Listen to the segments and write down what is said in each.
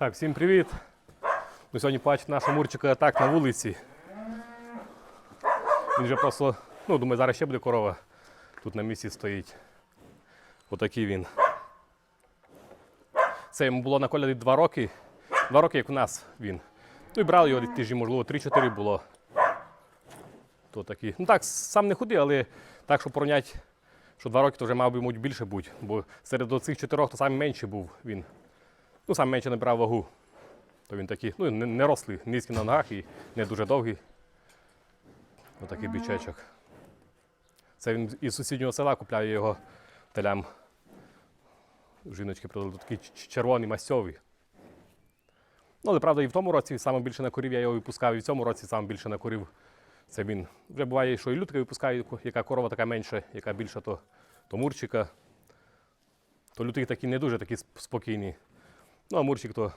Так, всім привіт. Ми сьогодні бачимо нашого Мурчика так на вулиці. Він вже просто, ну, думаю, зараз ще буде корова. Тут на місці стоїть. Отакий він. Це йому було на коляді два роки. Два роки, як у нас він. Ну і брали його тижні, можливо, 3-4 було. То такі. Ну так, сам не худий, але так, щоб порівняти, що два роки, то вже мав би більше бути. Бо серед цих чотирьох то саме менший був він. Ну, сам менше набирав вагу. То він такий, ну, не, не рослий, низький на ногах і не дуже довгий. Отакий бічечок. Це він із сусіднього села купляє його телям. Жіночки продали такий червоний мастьовий. Ну, але правда, і в тому році саме більше на корів я його випускав, і в цьому році саме більше на корів. Це він. Вже буває, що і лютка випускає, яка корова така менша, яка більша, то, то мурчика. То лютий такі не дуже такі сп- спокійні. Ну, а мурчик то,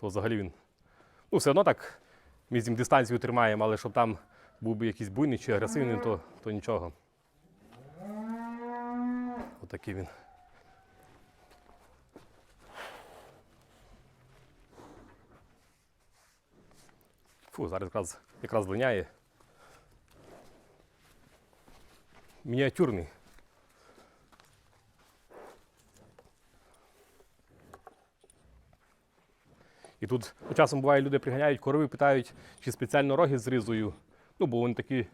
то взагалі він. Ну, все одно так ми з ним дистанцію тримаємо, але щоб там був би якийсь буйний чи агресивний, то, то нічого. Отакий він. Фу, зараз якраз, якраз линяє. Мініатюрний. І тут часом буває, люди приганяють корови, питають, чи спеціально роги зрізую. Ну, бо вони такі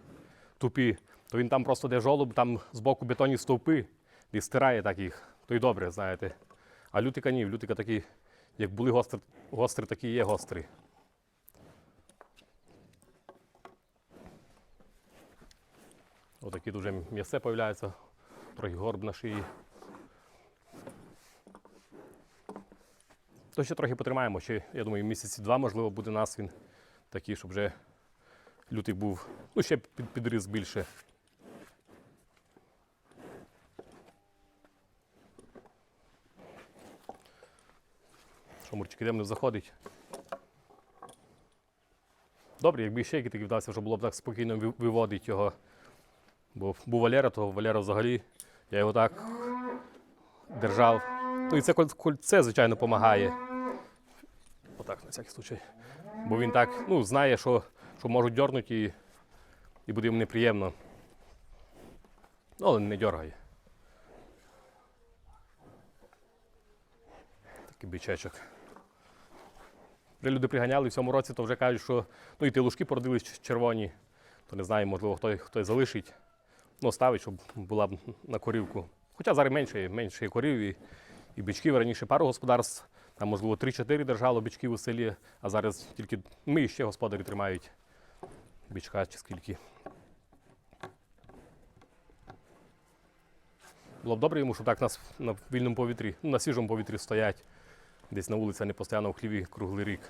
тупі. То він там просто де жолоб, там збоку бетонні стовпи і стирає так їх. То й добре, знаєте. А лютика ні, лютика такі, як були гострі, гострі такі є гострі. Отакі дуже м'ясе появляється, трохи горб на шиї. То ще трохи потримаємо, ще, я думаю, місяці два, можливо, буде нас він такий, щоб вже лютий був. Ну, ще під, підріз більше. Що, Мурчик, йдемо не заходить. Добре, якби ще який такий вдався, щоб було б так спокійно ви- виводити його. Бо був Валера, то Валера взагалі, я його так держав. Ну і це кольце, звичайно, допомагає. На всякий случай. Бо він так ну, знає, що, що можуть дьорнути і, і буде йому неприємно. Ну, але не дергає. Такий бичечок. Вже люди приганяли в цьому році, то вже кажуть, що ну і ті лужки породились червоні, то не знаю, можливо, хто, хтось залишить. Ну, ставить, щоб була б на корівку. Хоча зараз менше, менше корів і, і бичків. Раніше пару господарств, там, можливо, 3-4 держало бичків у селі, а зараз тільки ми і ще господарі тримають бичка чи скільки. Було б добре йому, щоб так нас на вільному повітрі, ну, на свіжому повітрі стоять. Десь на вулиці, а не постійно в хліві круглий рік.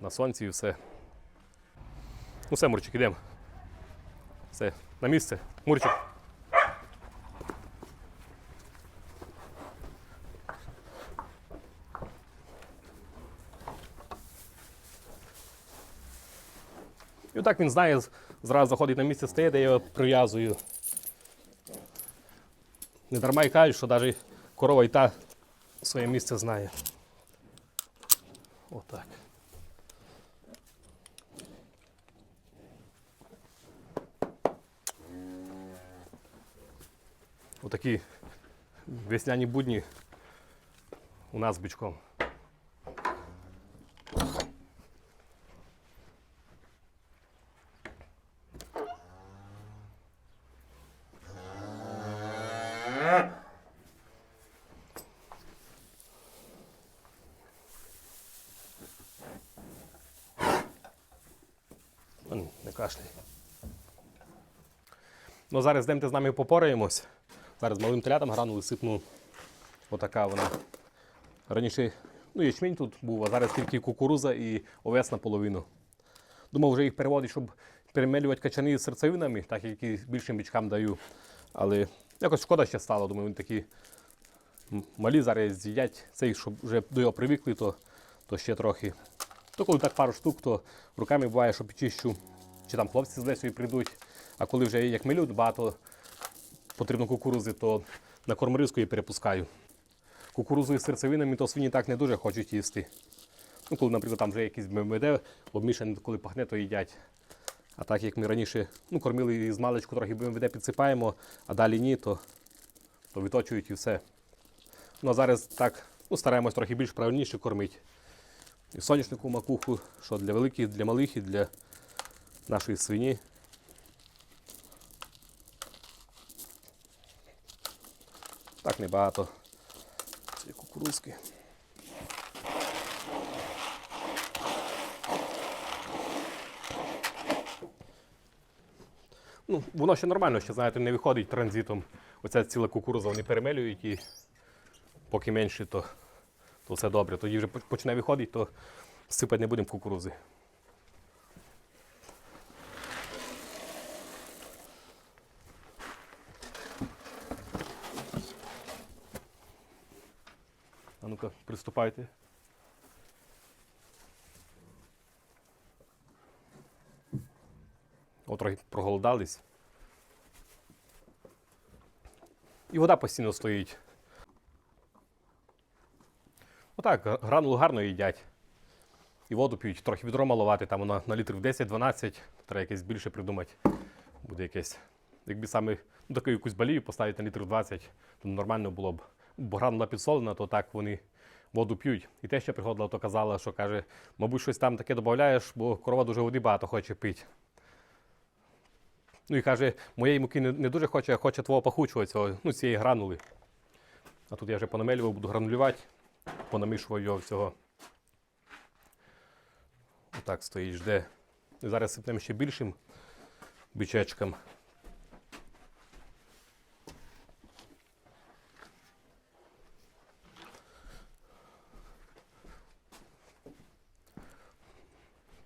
На сонці і все. Ну все, Мурчик, ідемо. Все, на місце. Мурчик. І отак він знає, зразу заходить на місце, стає, де я його прив'язую. Не дарма й кажуть, що навіть корова і та своє місце знає. Отак. Отакі весняні будні у нас бичком. Кашляй. Ну, зараз йдемте з нами попораємось. Зараз малим телятам гранули, сипну. Отака вона. Раніше ну, ячмінь тут був, а зараз тільки кукуруза і овес наполовину. Думав вже їх переводити, щоб перемелювати качани з серцевинами, так як і більшим бичкам даю. Але якось шкода ще стало, думаю, вони такі малі зараз з'їдять. Цей, щоб вже до його привикли, то, то ще трохи. То коли так пару штук, то руками буває, що підчищу, чи там хлопці з Лесою прийдуть. А коли вже як мелють багато потрібно кукурузи, то на корм різкою перепускаю. кукурузою з серцевинами, то свині так не дуже хочуть їсти. Ну, коли, наприклад, там вже якийсь БМД обмішаний, коли пахне, то їдять. А так як ми раніше ну, кормили з маличку трохи БМД підсипаємо, а далі ні, то, то виточують і все. Ну а зараз так ну, стараємось трохи більш правильніше кормити. І соняшнику макуху, що для великих, для малих і для нашої свині. Так небагато. Ці кукурузки. Ну, воно ще нормально, ще, знаєте, не виходить транзитом. Оця ціла кукуруза, вони перемелюють і поки менше, то, то все добре. Тоді вже почне виходити, то сипати не будемо кукурузи. Ну-ка, приступайте. От проголодались. І вода постійно стоїть. Отак, гранулу гарно їдять. І воду п'ють, трохи відро малувати, там воно на літрів 10-12, треба якесь більше придумати. Буде якесь. Якби саме ну, таку якусь балію поставити на літрів 20, то нормально було б. Гранула підсолена, то так вони воду п'ють. І те, що приходила, то казала, що каже, мабуть, щось там таке додаєш, бо корова дуже води багато хоче пити. Ну і каже, моєї муки не, не дуже хоче, а хоче твого пахучого цього, ну, цієї гранули. А тут я вже понамелював, буду гранулювати, понамішував його всього. Отак стоїть, жде. І зараз сипнемо ще більшим бичечком.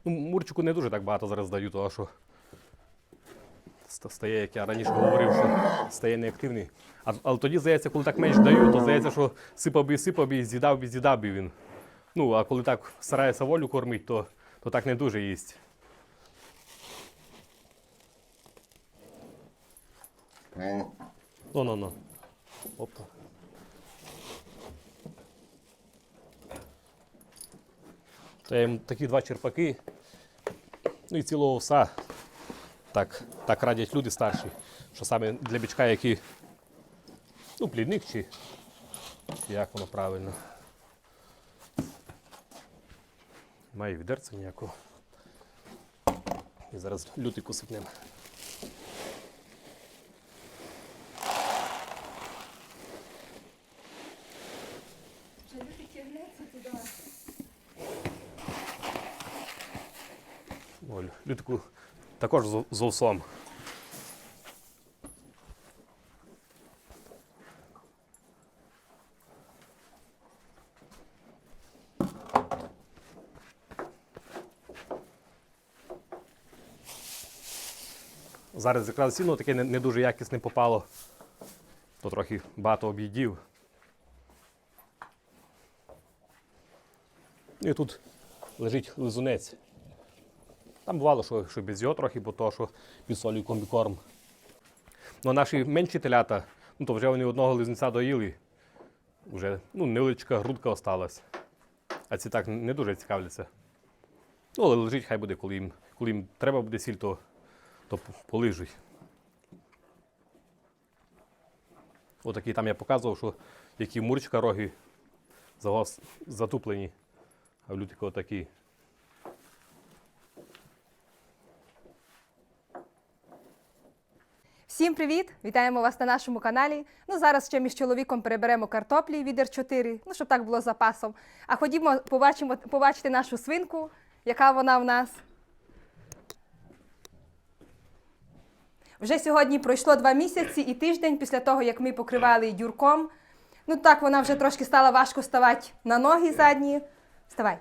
Ну, Мурчику не дуже так багато зараз даю, тому що стає, як я раніше говорив, що стає неактивний. А, але тоді, здається, коли так менше даю, то здається, що сипав би, сипав би, з'їдав би, з'їдав би він. Ну, а коли так старається волю кормити, то, то так не дуже їсть. Ну, ну, ну. Опа. То я їм такі два черпаки, ну і цілого овса. Так, так радять люди старші, що саме для бічка, який ну, плідник чи як воно правильно. Має відерця ніякого. І зараз лютий сипнемо. Оль, лютику також з, овсом. Зараз якраз сіно таке не дуже якісне попало, то трохи багато об'їдів. І тут лежить лизунець. Там бувало, що, що без його трохи, бо то, що під солью комбікорм. Ну, а наші менші телята, ну то вже вони одного лизниця доїли. Вже ну, невеличка грудка осталась. А ці так не дуже цікавляться. Ну, але лежить, хай буде, коли їм, коли їм треба буде сіль, то, то полижуть. Отакі там я показував, що які мурчика роги загос- затуплені, а в лютику отакі. Всім привіт! Вітаємо вас на нашому каналі. Ну зараз ще між чоловіком переберемо картоплі відер 4, ну щоб так було запасом. А ходімо, побачимо, побачити нашу свинку, яка вона в нас. Вже сьогодні пройшло два місяці і тиждень після того, як ми покривали її дюрком. Ну так, вона вже трошки стала важко ставати на ноги задні. Вставай.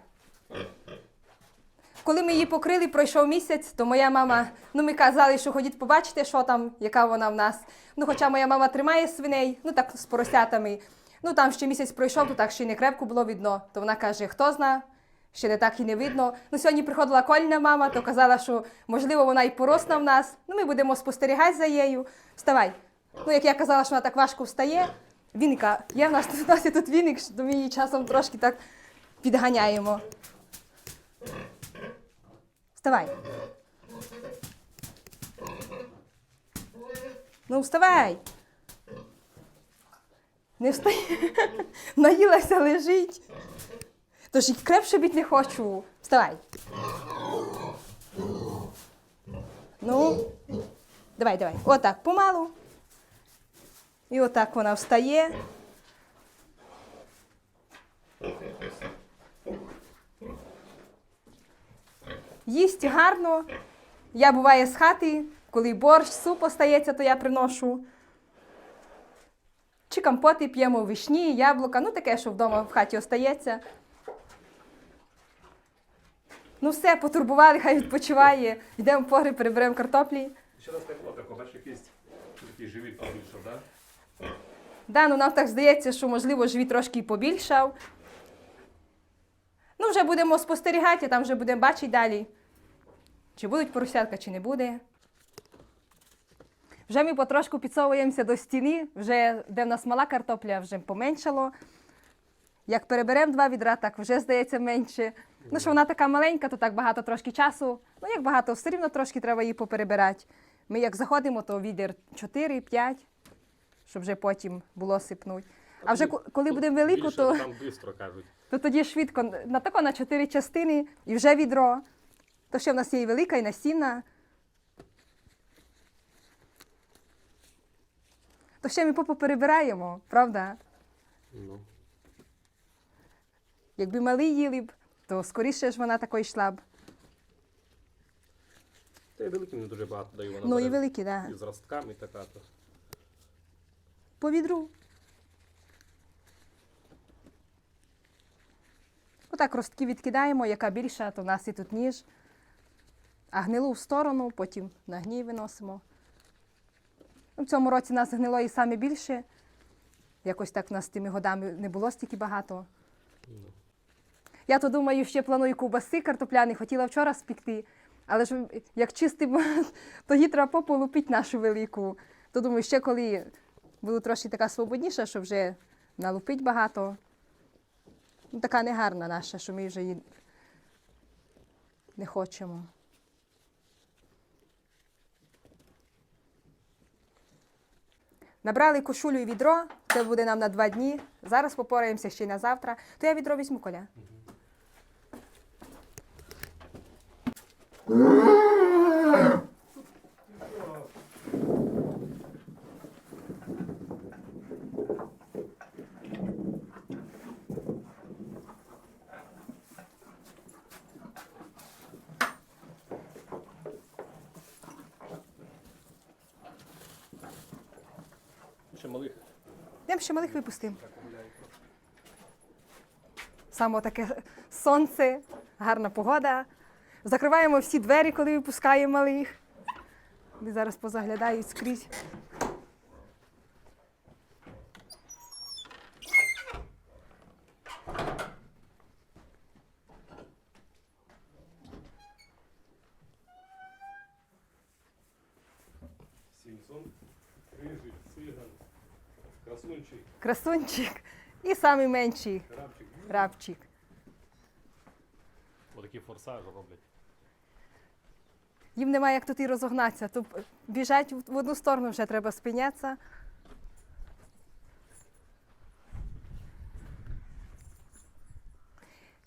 Коли ми її покрили, пройшов місяць, то моя мама, ну ми казали, що ходіть побачите, що там, яка вона в нас. Ну, хоча моя мама тримає свиней, ну так з поросятами. Ну там ще місяць пройшов, то так ще й не крепко було видно. То вона каже, хто зна, ще не так і не видно. Ну сьогодні приходила кольна мама, то казала, що можливо вона і поросна в нас. Ну ми будемо спостерігати за нею. Вставай. Ну, як я казала, що вона так важко встає. Віника. Є в нас тут, нас тут віник, що ми її часом трошки так підганяємо. Вставай. Ну, вставай. Не встає. Наїлася, лежить. Тож крепше бить не хочу. Вставай. Ну, давай, давай. Отак, помалу. І отак вона встає. Їсть гарно. Я буває з хати, коли борщ, суп остається, то я приношу. Чи компоти п'ємо вишні, яблука, ну таке, що вдома в хаті остається. Ну все, потурбували, хай відпочиває. Йдемо в погріб, переберемо картоплі. Ще раз так було, так бачиш, якийсь такий живіт побільшав, так? Да, ну нам так здається, що можливо живіт трошки і побільшав. Ну, вже будемо спостерігати, там вже будемо бачити далі, чи будуть поросятка, чи не буде. Вже ми потрошку підсовуємося до стіни, вже де в нас мала картопля, вже поменшало. Як переберемо два відра, так вже здається менше. Ну, що вона така маленька, то так багато трошки часу. Ну, як багато, все рівно трошки треба її поперебирати. Ми як заходимо, то відер 4-5, щоб вже потім було сипнуть. А вже коли буде велику, то, Там швидко кажуть. То тоді швидко на тако на 4 частини і вже відро. То ще в нас є і велика, і насінна. То ще ми поперебираємо, правда? Ну. Якби мали їли б, то скоріше ж вона такою йшла б. Та й великим не дуже багато даю. Вона Ну і бере великі, так. Да. І з ростками така. То. По відру. Отак ростки відкидаємо, яка більша, то в нас і тут ніж. А гнилу в сторону, потім на гній виносимо. Ну, В цьому році нас гнило і саме більше. Якось так в нас тими годами не було стільки багато. Я то думаю, ще планую ковбаси картопляні, хотіла вчора спекти, але ж як чистимо, то її треба пополупити нашу велику. То думаю, ще коли буду трошки така свободніша, що вже налупить багато. Ну, така негарна наша, що ми вже її не хочемо. Набрали кошулю і відро, це буде нам на два дні. Зараз попораємося ще й на завтра. То я відро візьму, Коля. Йдемо ще малих випустимо. Саме таке сонце, гарна погода. Закриваємо всі двері, коли випускаємо малих. Вони зараз позаглядають скрізь. Красунчик, і самий менший крабчик. рабчик. Отакі форсажі роблять. Їм немає як тут і розогнатися. То біжать в в одну сторону вже треба спинятися.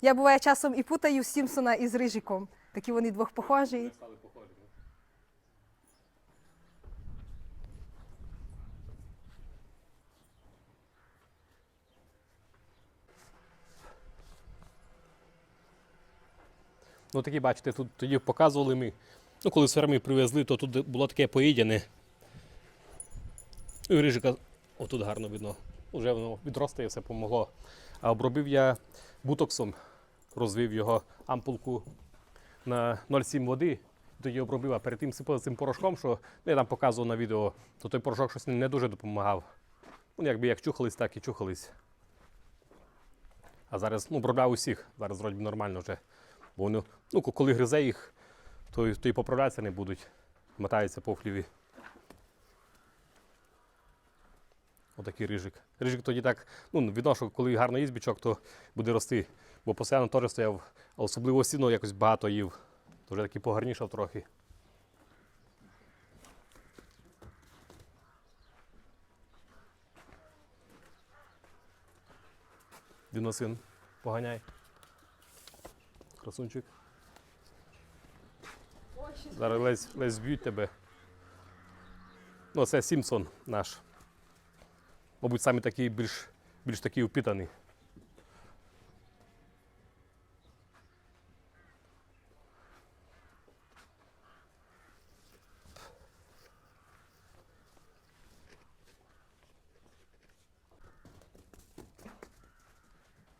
Я буває часом і путаю Сімпсона із Рижиком. Такі вони двох похожі. Ну. Такі, бачите, тут тоді показували ми. Ну, коли з ферми привезли, то тут було таке поїдяне. І рижика отут гарно видно. Уже воно відростає, все помогло. А обробив я бутоксом, розвив його ампулку на 0,7 води, тоді обробив, а перед тим сипав цим порошком, що я там показував на відео, то той порошок щось не дуже допомагав. Ну, якби як чухались, так і чухались. А зараз ну, обробляв усіх, зараз вроді нормально вже. Вони, ну, коли гризе їх, то, то і поправлятися не будуть, мотаються по хліві. Отакий рижик. Рижик тоді так, ну, відно, що коли гарно їсть бічок, то буде рости. Бо постійно теж стояв, особливо сіно якось багато їв. То вже такий погарнішав трохи. Діносин поганяй. Красунчик. Зараз ледь, ледь зб'ють тебе. Ну, це Сімпсон наш. Мабуть, саме такий більш, більш такий упитаний.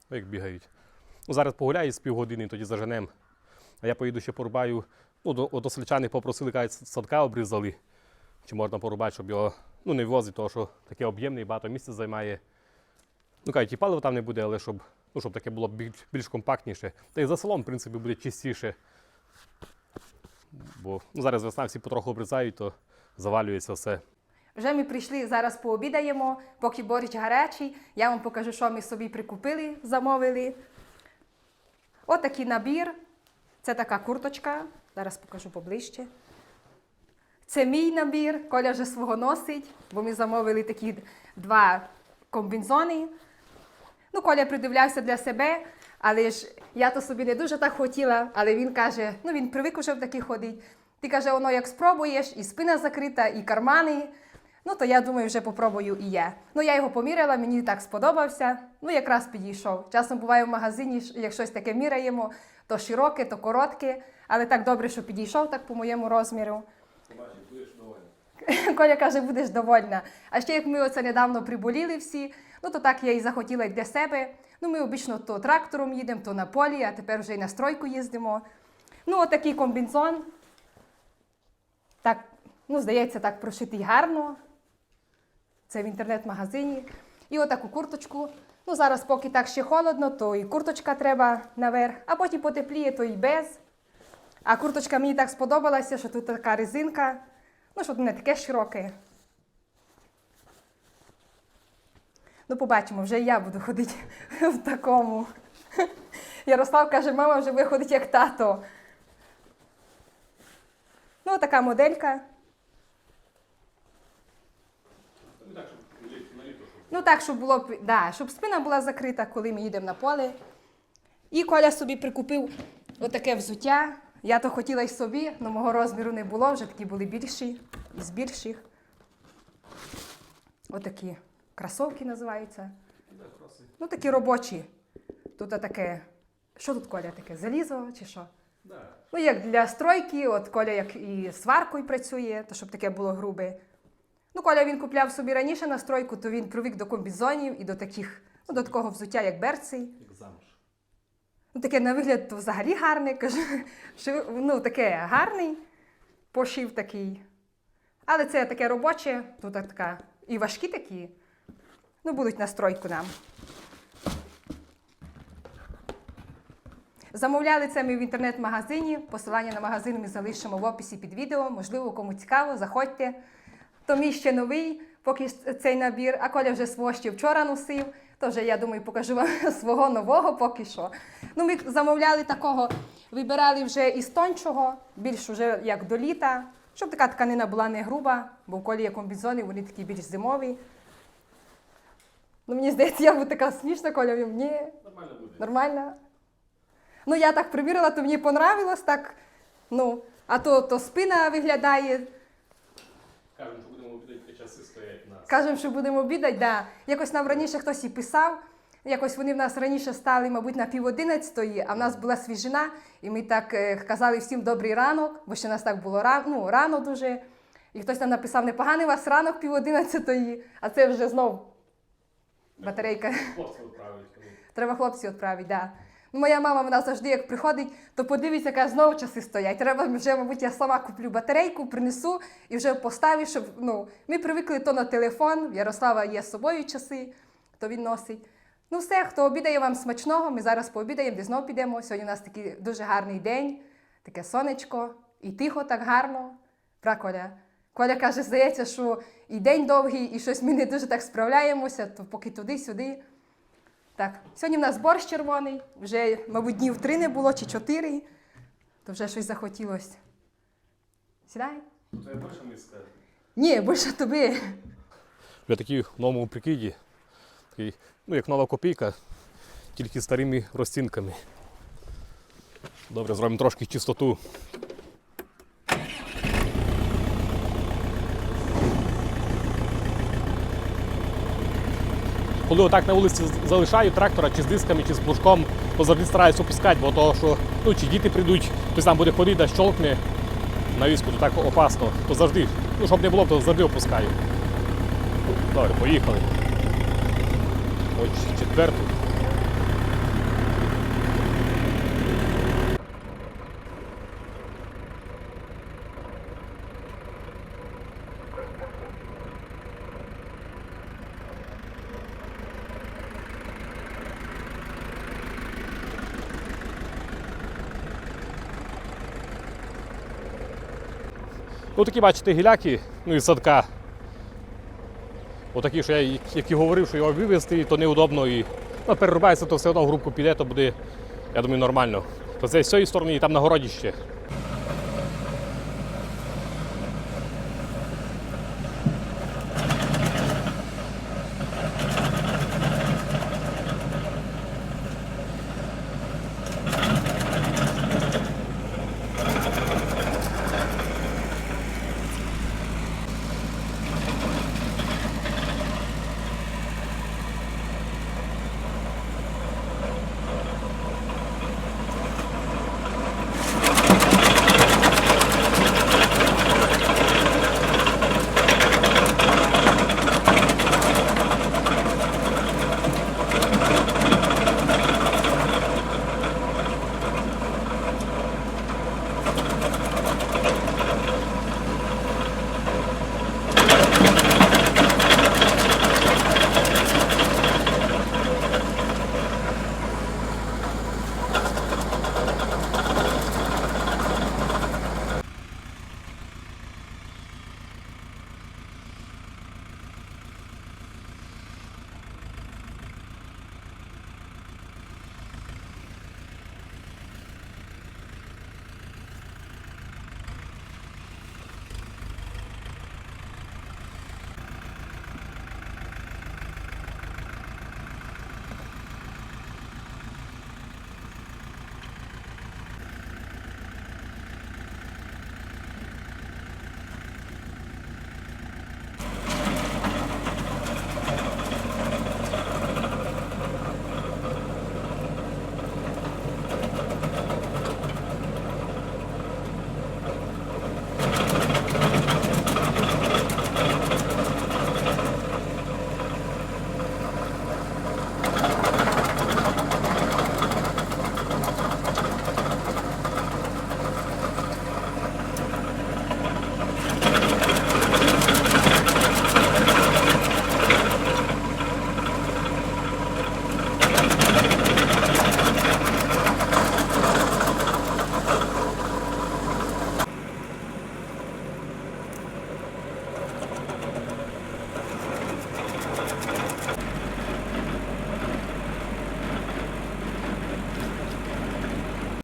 Як бігають. Ну, зараз погуляю з півгодини, тоді заженем. А я поїду ще порубаю. Ну, до, до сельчани попросили, кажуть, садка обрізали. Чи можна порубати, щоб його ну, не возити, тому що таке об'ємне і багато місця займає. Ну, кажуть, і палива там не буде, але щоб, ну, щоб таке було більш, більш компактніше. Та й за селом, в принципі, буде чистіше. Бо ну, зараз весна всі потроху обрізають, то завалюється все. Вже ми прийшли, зараз пообідаємо, поки борщ гарячий. Я вам покажу, що ми собі прикупили, замовили. Отакий набір. Це така курточка. Зараз покажу поближче. Це мій набір. Коля вже свого носить, бо ми замовили такі два комбінзони. Ну, Коля придивлявся для себе, але ж я то собі не дуже так хотіла, але він каже, ну він привик уже в такі ходить. Ти каже, воно як спробуєш, і спина закрита, і кармани. Ну, то я думаю, вже попробую і я. Ну, я його поміряла, мені так сподобався. Ну, якраз підійшов. Часом буває в магазині, як щось таке міряємо, то широке, то коротке, але так добре, що підійшов так по моєму розміру. Коля каже, будеш довольна. А ще як ми оце недавно приболіли всі, ну то так я і захотіла й для себе. Ну, ми обично то трактором їдемо, то на полі, а тепер вже й на стройку їздимо. Ну, отакий комбінзон. Так, ну, здається, так прошитий гарно. Це в інтернет-магазині. І отаку курточку. Ну, зараз, поки так ще холодно, то і курточка треба наверх, а потім потепліє, то і без. А курточка мені так сподобалася, що тут така резинка. Ну, щоб не таке широке. Ну, побачимо, вже я буду ходити в такому. Ярослав каже, мама вже виходить як тато. Ну, така моделька. Ну так, щоб було да, щоб спина була закрита, коли ми їдемо на поле. І Коля собі прикупив отаке взуття. Я то хотіла й собі, але мого розміру не було, вже такі були більші, із більших. Отакі кросовки називаються. Ну, такі робочі. Тут таке. Що тут Коля таке? Залізо чи що? Ну, як для стройки, от Коля як і сваркою працює, то щоб таке було грубе. Ну, Коля він купляв собі раніше на стройку, то він привик до комбізонів і до таких, ну, до такого взуття, як берці. Як замуж. Ну, таке на вигляд то взагалі гарне, кажу, що, ну, таке гарний пошив такий. Але це таке робоче, тут така і важкі такі. Ну, будуть на стройку нам. Замовляли це ми в інтернет-магазині. Посилання на магазин ми залишимо в описі під відео. Можливо, кому цікаво, заходьте. То мій ще новий, поки цей набір, а Коля вже свого ще вчора носив. То вже, я думаю, покажу вам свого нового поки що. Ну, ми замовляли такого, вибирали вже із тончого, більш уже як до літа, щоб така тканина була не груба, бо в колі є комбізони, вони такі більш зимові. Ну, мені здається, я буду така смішна, Коля, він, ні, Нормально буде. Нормально. Ну, я так примірила, то мені понравилось так. Ну, а то, то спина виглядає. Кажемо, що будемо обідати, часи стоять у нас. Кажемо, що будемо обідати, да. Якось нам раніше хтось і писав. Якось вони в нас раніше стали, мабуть, на пів одинадцятої, а в нас була свіжина, і ми так е, казали всім добрий ранок, бо ще нас так було рано, ну, рано дуже. І хтось нам написав, непоганий у вас ранок пів одинадцятої, а це вже знов батарейка. Хлопці відправить. Треба хлопців відправити, да. Ну, моя мама вона завжди як приходить, то подивиться, яка знову часи стоять. Треба вже, мабуть, я сама куплю батарейку, принесу і вже поставлю, щоб ну, ми привикли то на телефон. В Ярослава є з собою часи, то він носить. Ну, все, хто обідає вам смачного, ми зараз пообідаємо, де знову підемо. Сьогодні у нас такий дуже гарний день, таке сонечко, і тихо, так гарно. Праколя. Коля каже, здається, що і день довгий, і щось ми не дуже так справляємося, то поки туди-сюди. Так, сьогодні в нас борщ червоний, вже, мабуть, днів три не було чи чотири, то вже щось захотілося. Сідай? Це більше миска. Ні, більше тобі. Я такий в новому прикиді. Такий, ну, як нова копійка, тільки старими розцінками. Добре, зробимо трошки чистоту. Коли отак на вулиці залишаю трактора чи з дисками, чи з плужком, то завжди стараюся опускати, бо то, що ну, чи діти прийдуть, хтось там буде ходити, да щолкне на візку, то так опасно. То завжди, ну щоб не було, то завжди опускаю. Добре, поїхали. Ось четверту. Ну такі, бачите, гіляки, ну із садка. Отакі, що я як і говорив, що його вивезти, то неудобно і ну, перерубається, то все одно в групку піде, то буде, я думаю, нормально. То це з цієї сторони і там на городі ще.